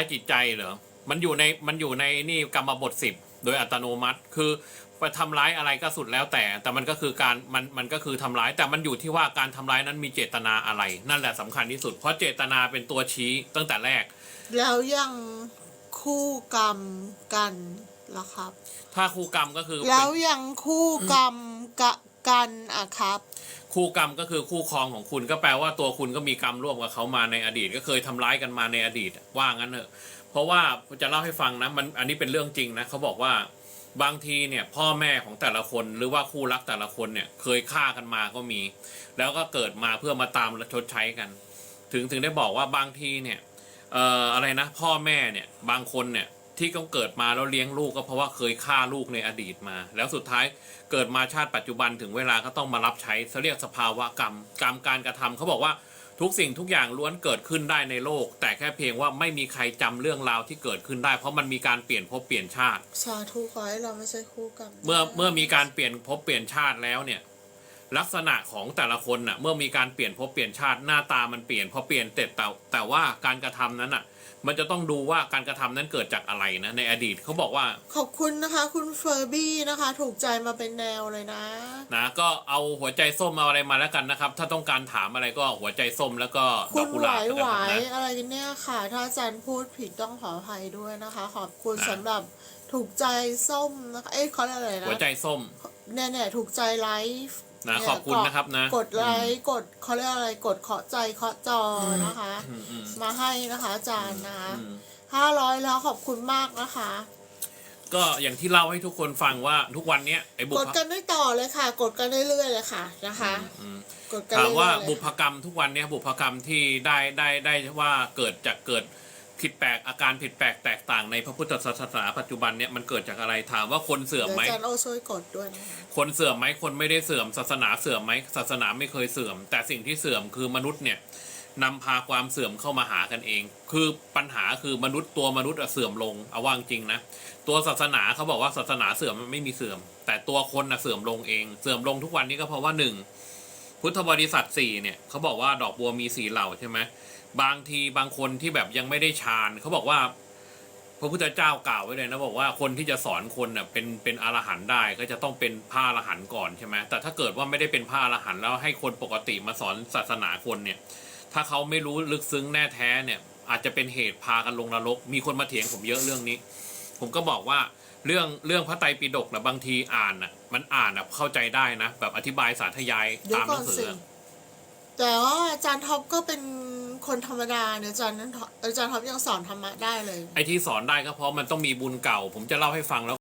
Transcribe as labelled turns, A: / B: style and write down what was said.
A: อ้จิตใจเหรอ มันอยู่ในมันอยู่ในนี่กรรมบทสิบโดยอัตโนมัติ คือไปทำร้ายอะไรก็สุดแล้วแต่ แต่มันก็คือการมันมันก็คือทำร้าย แต่มันอยู่ที่ว่าการทำร้ายนั้นมีเจตนาอะไร นั่นแหละสำคัญที่สุด เพราะเจตนาเป็นตัวชี้ตั้งแต่แรก
B: แล้วยังคู่กรรมกันล่ะครับ
A: ถ้าคู่กรรมก็คือ
B: แล้ว
A: เป็น
B: ยังคู่กรรมกะกันอะครับ
A: คู่กรรมก็คือคู่ครองของคุณก็แปลว่าตัวคุณก็มีกรรมร่วมกับเขามาในอดีต ก็เคยทำร้ายกันมาในอดีตว่างั้นเถอะเพราะว่าจะเล่าให้ฟังนะมันอันนี้เป็นเรื่องจริงนะเขาบอกว่าบางทีเนี่ยพ่อแม่ของแต่ละคนหรือว่าคู่รักแต่ละคนเนี่ยเคยฆ่ากันมาก็มี แล้วก็เกิดมาเพื่อมาตามและชดใช้กัน ถึงถึงได้บอกว่าบางทีเนี่ยอออะไรนะพ่อแม่เนี่ยบางคนเนี่ย ที่ต้องเกิดมาแล้วเลี้ยงลูกก็เพราะว่าเคยฆ่าลูกในอดีตมา แล้วสุดท้ายเกิดมาชาติปัจจุบันถึงเวลาก็ต้องมารับใช้เขาเรียกสภาวะกรรมกรรมการกระทำเขาบอกว่าทุกสิ่งทุกอย่างล้วนเกิดขึ้นได้ในโลก แต่แค่เพียงว่าไม่มีใครจำเรื่องราวที่เกิดขึ้นได้ เพราะมันมีการเปลี่ยนภพเปลี่ยนชาติ
B: สาธุขอให้เราไม่ใช่คู่กรรม
A: เมื่อเมื่อมีการเปลี่ยนภพเปลี่ยนชาติแล้วเนี่ย ลักษณะของแต่ละคนน่ะเมื่อมีการเปลี่ยนภพเปลี่ยนชาติหน้าตามันเปลี่ยนพอเปลี่ยนเสร็จแต่แต่ว่าการกระทำนั้นน่ะ มันจะต้องดูว่าการกระทำนั้นเกิดจากอะไรนะในอดีตเขาบอกว่า
B: ขอบคุณนะคะ คุณเฟอร์บี้นะคะ ถูกใจมาเป็นแนวเลยนะ
A: นะก็เอาหัวใจส้มเอาอะไรมาแล้วกันนะครับ ถ้าต้องการถามอะไรก็หัวใจส้มแล้วก็ด
B: คุ
A: อก
B: ณ
A: กุ
B: ห
A: หลาวาบ
B: ย
A: แล้ว
B: ห
A: กัน
B: วาย
A: นะ
B: อะไรกันเนี่ยค่ะ ถ้าอาจารย์พูดผิดต้องขออภัยด้วยนะคะ ขอบคุณ
A: อะ
B: สำหรับถูกใจส้มนะคะเอ้ยเขาเรียกอะไรนะ
A: หัวใจส้ม
B: เนี่ยเนี่ยถูกใจไลฟ์
A: นะ
B: เย
A: ขอบคุณ
B: กด
A: นะครับนะ
B: กดไลค์กดเขาเรียกอะไรกดเคาะใจเคาะจอนะคะ
A: อืมอืม
B: มาให้นะคะอาจารย์นะคะ
A: อืม
B: ห้าร้อยแล้วขอบคุณมากนะคะ
A: ก็อย่างที่เล่าให้ทุกคนฟังว่าทุกวันเนี้ยไอ้บุ
B: ก
A: พ
B: ดกันได้ต่อเลยค่ะ กดกันเรื่อยๆเลยค่ะนะคะ
A: อืม
B: กดกัน
A: ถาม
B: เรื่อยๆ
A: ว่า
B: เลย
A: บุพกรรมทุกวันเนี้ยบุพกรรมที่ได้ได้ได้ว่าเกิดจากเกิด ผิดแปลกอาการผิดแปลกแตกต่างในพระพุทธศาสนาปัจจุบันเนี่ยมันเกิดจากอะไรถามว่าคนเสื่อม
B: เดี๋ยว
A: ไหม
B: อาจารย์โอช่วยกดด้วยนะคะ
A: คนเสื่อมไหมคนไม่ได้เสื่อม ศาสนาเสื่อมไหมศาสนาไม่เคยเสื่อม แต่สิ่งที่เสื่อมคือมนุษย์เนี่ยนำพาความเสื่อมเข้ามาหากันเอง คือปัญหาคือมนุษย์ตัวมนุษย์อะเสื่อมลงเอาว่างจริงนะตัวศาสนาเขาบอกว่าศาสนาเสื่อมมันไม่มีเสื่อม แต่ตัวคนอะเสื่อมลงเอง เสื่อมลงทุกวันนี้ก็เพราะว่าหนึ่งพุทธบริษัทสี่เนี่ยเขาบอกว่าดอกบัวมีสีเหล่าใช่ไหม บางทีบางคนที่แบบยังไม่ได้ฌานเขาบอกว่า พระพุทธเจ้ากล่าวไว้เลยนะบอกว่าคนที่จะสอนคนน่ะเป็นเป็นอรหันต์ได้ก็จะต้องเป็นพระอรหันต์ก่อนใช่ไหมแต่ถ้าเกิดว่าไม่ได้เป็นพระอรหันต์แล้วให้คนปกติมาสอนศาสนาคนเนี่ย ถ้าเขาไม่รู้ลึกซึ้งแน่แท้เนี่ย อาจจะเป็นเหตุพากันลงนรก มีคนมาเถียงผมเยอะเรื่องนี้ ผมก็บอกว่าเรื่องเรื่องพระไตรปิฎกนะบางทีอ่านน่ะมันอ่านน่ะเข้าใจได้นะ แบบอธิบายสาธยายตามหนัง
B: สื
A: อ
B: แต่ว่าอาจารย์ท็อปก็เป็นคนธรรมดาเนี่ยอาจารย์นั้นอาจารย์ท็อปยังสอนธรรมะได้เลย
A: ไอ้ที่สอนได้ก็เพราะมันต้องมีบุญเก่า ผมจะเล่าให้ฟังแล้ว